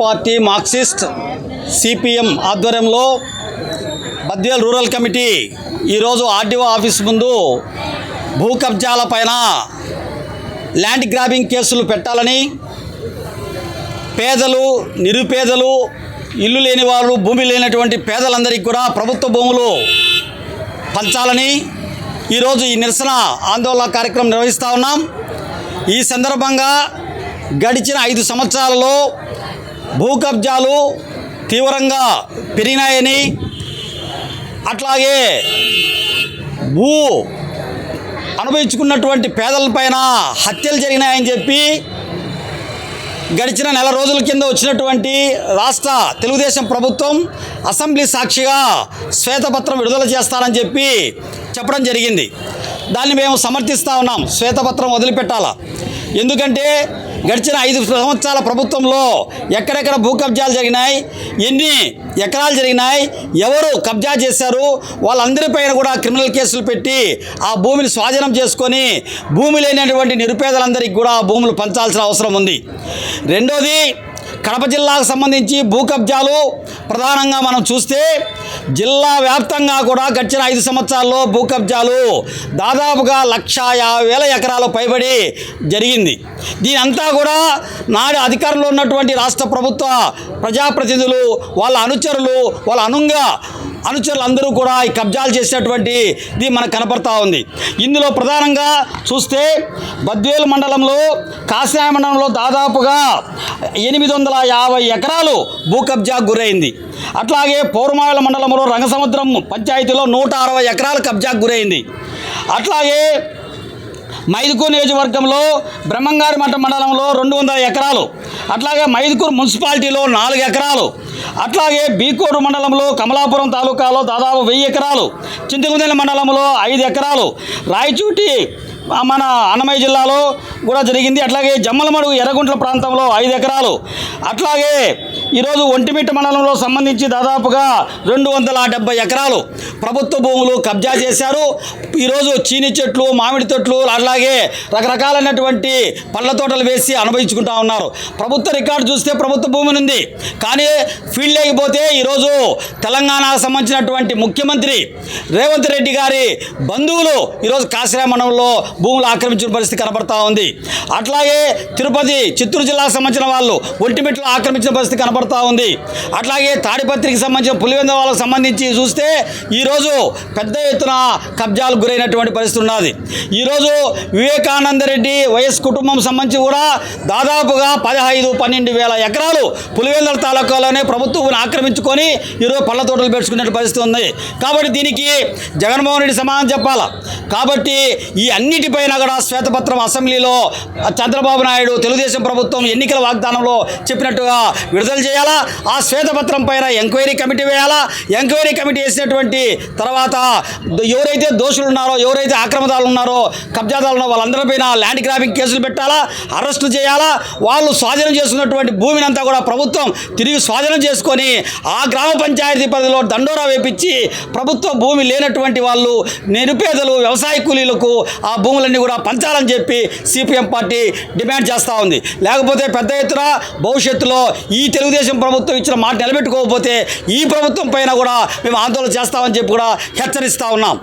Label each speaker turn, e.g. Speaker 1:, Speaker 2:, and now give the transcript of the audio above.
Speaker 1: Party Marxist CPM ఆధ్వర్యంలో Badvel rural committee ఈరోజు RDO office ముందు భూ కబ్జాల పైన ల్యాండ్ గ్రాబింగ్ కేసులు పెట్టాలని పేదలు నిరుపేదలు ఇల్లు లేని వారు భూమి లేనటువంటి పేదలందరికీ కూడా ప్రభుత్వ భూములు పంచాలని ఈరోజు ఈ నిరసన ఆందోళన కార్యక్రమం నిర్వహిస్తూ ఉన్నాం. ఈ సందర్భంగా గడిచిన ఐదు సంవత్సరాలలో భూ కబ్జాలు తీవ్రంగా పెరిగినాయని అట్లాగే భూ అనుభవించుకున్నటువంటి పేదలపైన హత్యలు జరిగినాయని చెప్పి గడిచిన నెల రోజుల కింద వచ్చినటువంటి రాష్ట్ర తెలుగుదేశం ప్రభుత్వం అసెంబ్లీ సాక్షిగా శ్వేతపత్రం విడుదల చేస్తారని చెప్పి చెప్పడం జరిగింది. దాన్ని మేము సమర్థిస్తూ ఉన్నాం. శ్వేతపత్రం వదిలిపెట్టాలా? ఎందుకంటే గడిచిన ఐదు సంవత్సరాల ప్రభుత్వంలో ఎక్కడెక్కడ భూ కబ్జాలు జరిగినాయి ఎన్ని ఎకరాలు జరిగినాయి ఎవరు కబ్జా చేశారు వాళ్ళందరిపైన కూడా క్రిమినల్ కేసులు పెట్టి ఆ భూమిని స్వాధీనం చేసుకొని భూమి లేనటువంటి నిరుపేదలందరికీ కూడా ఆ భూములు పంచాల్సిన అవసరం ఉంది. రెండోది కడప జిల్లాకు సంబంధించి భూ కబ్జాలు ప్రధానంగా మనం చూస్తే జిల్లా వ్యాప్తంగా కూడా గడిచిన ఐదు సంవత్సరాల్లో భూ కబ్జాలు దాదాపుగా లక్ష యాభై వేల ఎకరాలు పైబడి జరిగింది. దీని అంతా కూడా నాడు అధికారంలో ఉన్నటువంటి రాష్ట్ర ప్రభుత్వ ప్రజాప్రతినిధులు వాళ్ళ అనుచరులు వాళ్ళ అనుంగా అనుచరులు అందరూ కూడా ఈ కబ్జాలు చేసినటువంటిది ఇది మనకు కనపడతా ఉంది. ఇందులో ప్రధానంగా చూస్తే బద్వేలు మండలంలో కాసినాయ మండలంలో దాదాపుగా ఎనిమిది వందల యాభై ఎకరాలు భూ కబ్జాకు గురైంది. అట్లాగే పౌర్మాయల మండలంలో రంగసముద్రం పంచాయతీలో నూట అరవై ఎకరాలు కబ్జాకు గురైంది. అట్లాగే మైదుకూరు నియోజకవర్గంలో బ్రహ్మంగారి మఠ మండలంలో రెండు వందల ఎకరాలు అట్లాగే మైదుకూరు మున్సిపాలిటీలో నాలుగు ఎకరాలు అట్లాగే బీకోడు మండలంలో కమలాపురం తాలూకాలో దాదాపు వెయ్యి ఎకరాలు చింతకుందెల మండలంలో ఐదు ఎకరాలు రాయచూటి మన అన్నమయ్య జిల్లాలో కూడా జరిగింది. అట్లాగే జమ్మలమడుగు ఎర్రగుంట్ల ప్రాంతంలో ఐదు ఎకరాలు. అట్లాగే ఈరోజు ఒంటిమిట్ట మండలంలో సంబంధించి దాదాపుగా రెండు వందల డెబ్బై ఎకరాలు ప్రభుత్వ భూములు కబ్జా చేశారు. ఈరోజు చీని చెట్లు మామిడి చెట్లు అట్లాగే రకరకాలైనటువంటి పళ్ళ తోటలు వేసి అనుభవించుకుంటా ఉన్నారు. ప్రభుత్వ రికార్డు చూస్తే ప్రభుత్వ భూమి ఉంది. కానీ ఫీల్డ్ లేకపోతే ఈరోజు తెలంగాణకు సంబంధించినటువంటి ముఖ్యమంత్రి రేవంత్ రెడ్డి గారి బంధువులు ఈరోజు కాశీరామణంలో భూములు ఆక్రమించిన పరిస్థితి కనబడతా ఉంది. అట్లాగే తిరుపతి చిత్తూరు జిల్లాకు సంబంధించిన వాళ్ళు ఒంటిమిట్లో ఆక్రమించిన పరిస్థితి కనబడతా ఉంది. అట్లాగే తాడిపత్రికి సంబంధించిన పులివెంద వాళ్ళకు సంబంధించి చూస్తే ఈరోజు పెద్ద ఎత్తున కబ్జాలు గురైనటువంటి పరిస్థితి ఉన్నది. ఈరోజు వివేకానంద రెడ్డి వైఎస్ కుటుంబం సంబంధించి కూడా దాదాపుగా పదహైదు పన్నెండు వేల ఎకరాలు పులివెందుల తాలూకాలోనే ప్రభుత్వం ఆక్రమించుకొని ఈరోజు పళ్ళ తోటలు పెట్టుకునే పరిస్థితి ఉంది. కాబట్టి దీనికి జగన్మోహన్ రెడ్డి సమాధానం చెప్పాలా? కాబట్టి ఈ అన్నిటిపైన కూడా శ్వేతపత్రం అసెంబ్లీలో చంద్రబాబు నాయుడు తెలుగుదేశం ప్రభుత్వం ఎన్నికల వాగ్దానంలో చెప్పినట్టుగా విడుదల చేయాలా? ఆ శ్వేతపత్రం పైన ఎంక్వైరీ కమిటీ వేయాలా? ఎంక్వైరీ కమిటీ వేసినటువంటి తర్వాత ఎవరైతే దోషులు ఉన్నారో ఎవరైతే ఆక్రమదాలు ఉన్నారో కబ్జాదాలు ఉన్నారో వాళ్ళందరిపైన ల్యాండ్ గ్రాబింగ్ కేసులు పెట్టాలా? అరెస్టులు చేయాలా? వాళ్ళు స్వాధీనం చేసుకున్నటువంటి భూమిని అంతా కూడా ప్రభుత్వం తిరిగి స్వాధీనం చేసుకొని ఆ గ్రామ పంచాయతీ పరిధిలో దండోరా వేపించి ప్రభుత్వ భూమి లేనటువంటి వాళ్ళు నిరుపేదలు వ్యవసాయ కూలీలకు ఆ భూములన్నీ కూడా పంచాలని చెప్పి సిపిఎం పార్టీ డిమాండ్ చేస్తూ ఉంది. లేకపోతే పెద్ద ఎత్తున భవిష్యత్తులో ఈ తెలుగుదేశం ప్రభుత్వం ఇచ్చిన మాట నిలబెట్టుకోకపోతే ఈ ప్రభుత్వం పైన కూడా మేము ఆందోళన చేస్తామని చెప్పి కూడా హెచ్చరిస్తూ ఉన్నాం.